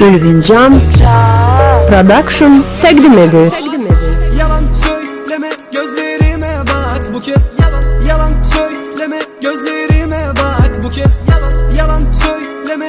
Ülvin Can Production takdim eder. Yalan söyleme gözlerime bak bu kez Yalan yalan söyleme gözlerime bak bu kez Yalan yalan söyleme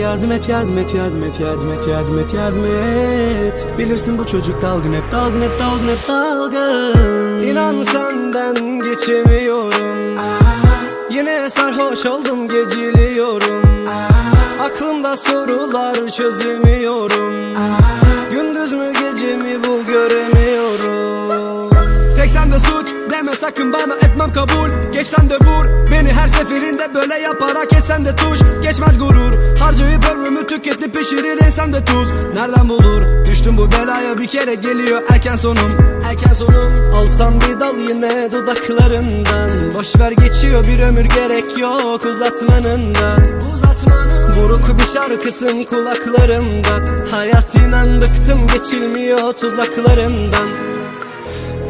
Yardım et yardım et yardım et yardım et yardım et yardım et. Bilirsin bu çocuk dalgın hep dalgın hep dalgın hep dalgın. İnan senden geçemiyorum. Yine sarhoş oldum geciliyorum. Aklımda sorular çözemiyorum. Gündüz mü gece mi bu göremiyorum. Tek sende suç deme sakın bana etmem kabul Geç sen de vur. Beni her seferinde böyle yaparak kesen de tuş. Geçmez gurur harcayıp ömrümü tüketip pişirir insan de tuz. Nereden bulur? Düştüm bu belaya bir kere geliyor erken sonum. Erken sonum. Alsam bir dal yine dudaklarından. Boş ver geçiyor bir ömür gerek yok uzatmanından. Uzatmanın. Buruk bir şarkısın kulaklarımda Hayat inan bıktım geçilmiyor tuzaklarından